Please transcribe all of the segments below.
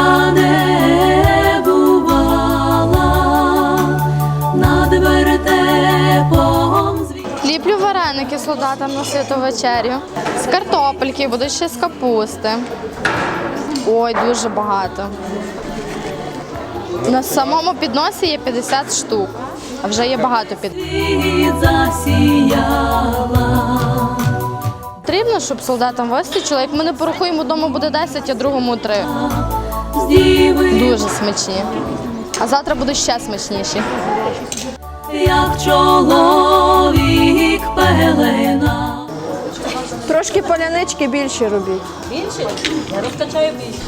яка не бувала над вертепом Ліплю вареники солдатам на святу вечерю. З картопельки, будуть ще з капусти. Ой, дуже багато. На самому підносі є 50 штук, а вже є багато під. Потрібно, щоб солдатам вистачило. Як ми не порахуємо, одному буде 10, а другому 3. Дуже смачні. А завтра будуть ще смачніші. як чоловік пелена. Трошки полянички більші робіть. Більше? Я розкачаю більше.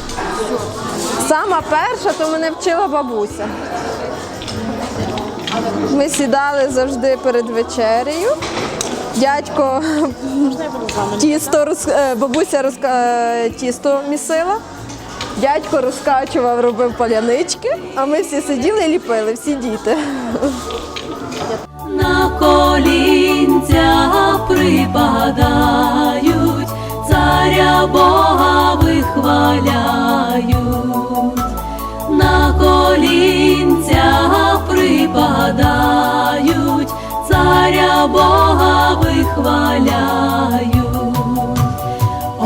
Сама перша, то мене вчила бабуся. Ми сідали завжди перед вечерею. Дядько тісто роз... е, бабуся е, тісто місила. Дядько розкачував, робив палянички, а ми всі сиділи і ліпили, всі діти. на колінця припадають, царя Бога вихваляють, на колінця припадають, царя Бога вихваляють.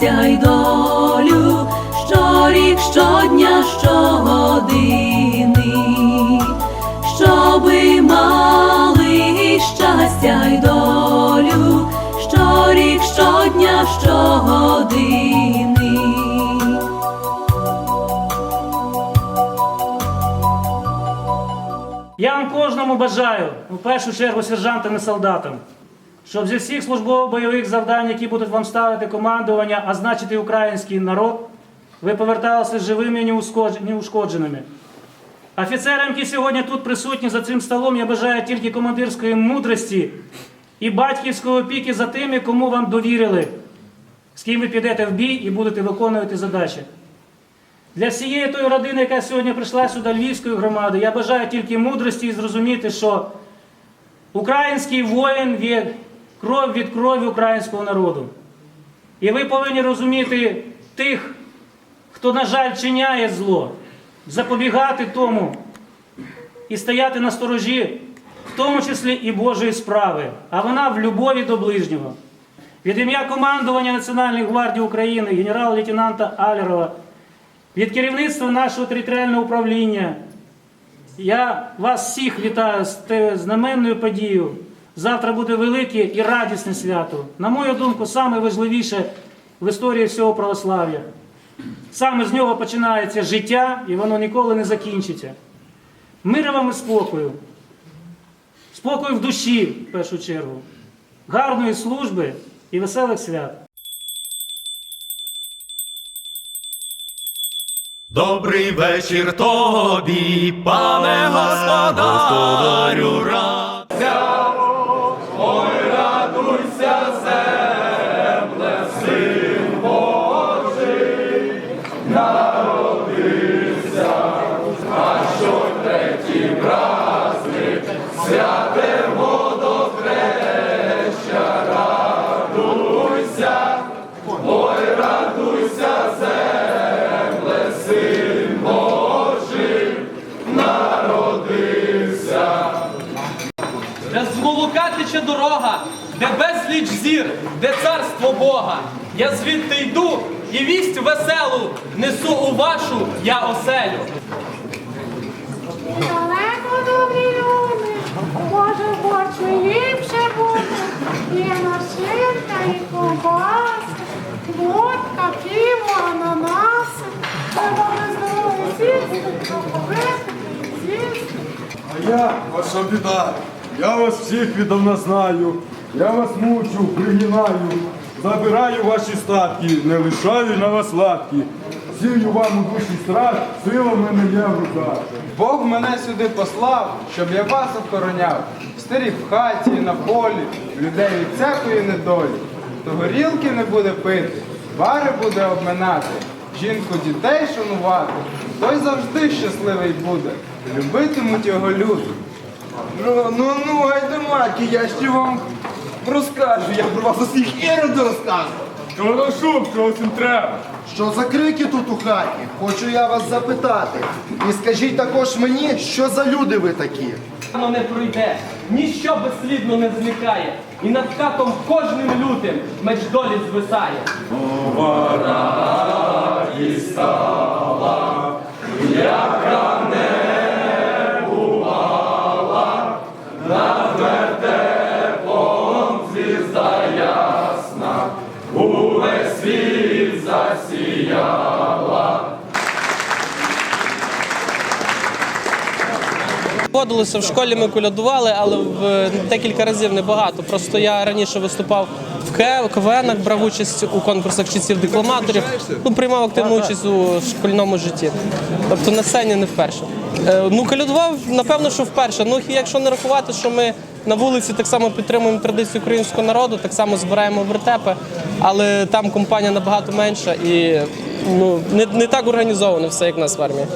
Щастя й долю, щорік, щодня, щогодини, щоби мали щастя й долю, щорік, щодня, щогодини. Я вам кожному бажаю, у першу чергу сержантам і солдатам, щоб зі всіх службово-бойових завдань, які будуть вам ставити командування, а значить і український народ, ви поверталися живими і неушкодж- неушкодженими. Офіцерам, які сьогодні тут присутні за цим столом, я бажаю тільки командирської мудрості і батьківської опіки за тими, кому вам довірили, з ким ви підете в бій і будете виконувати задачі. Для всієї тої родини, яка сьогодні прийшла сюди Львівської громади, я бажаю тільки мудрості і зрозуміти, що український воїн є кров від крові українського народу. І ви повинні розуміти тих, хто, на жаль, чиняє зло, запобігати тому і стояти на сторожі, в тому числі і Божої справи, а вона в любові до ближнього. Від ім'я командування Національної гвардії України, генерал-лейтенанта Алєрова, від керівництва нашого територіального управління я вас всіх вітаю з знаменною подією. Завтра буде велике і радісне свято. На мою думку, саме важливіше в історії всього православ'я. Саме з нього починається життя, і воно ніколи не закінчиться. Мира вам і спокою. Спокою в душі, в першу чергу, гарної служби і веселих свят. Добрий вечір тобі, пане господарю, радця, дорога, де безліч зір, де царство Бога. Я звідти йду і вість веселу несу у вашу я оселю. Далеко добрі люди, може борщ ліпше буде. Є нашинка і ковбаси, водка, пиво, ананаси. Треба без дороги сісти, поповити, сісти. А я ваша біда. Я вас всіх віддавна знаю. Я вас мучу, пригинаю. Забираю ваші статки, не лишаю на вас лапки. Сію вам у душі страх, сила в мене є в руках. Бог мене сюди послав, щоб я вас охороняв. Старі в хаті, на полі, людей від всякої недолі. То горілки не буде пити, бари буде обминати, жінку дітей шанувати, той завжди щасливий буде. Любитимуть його люди. Ну, ну, ну, гайдамаки, я ще вам розкажу. Я про вас усіх іроду розкажу. Хорошо, що всім треба. Що за крики тут у хаті? Хочу я вас запитати. І скажіть також мені, що за люди ви такі? Воно не пройде, ніщо безслідно не зникає. І над хатом кожним лютим меч долі звисає. Водилося в школі ми колядували, але в декілька разів небагато. Просто я раніше виступав в КВНах, брав участь у конкурсах часів декламаторів, ну приймав активну участь у шкільному житті. Тобто на сцені не вперше. Е, ну колядував, напевно, що вперше. Ну якщо не рахувати, що ми на вулиці так само підтримуємо традицію українського народу, так само збираємо вертепи, але там компанія набагато менша і ну не, не так організовано все, як в нас в армії.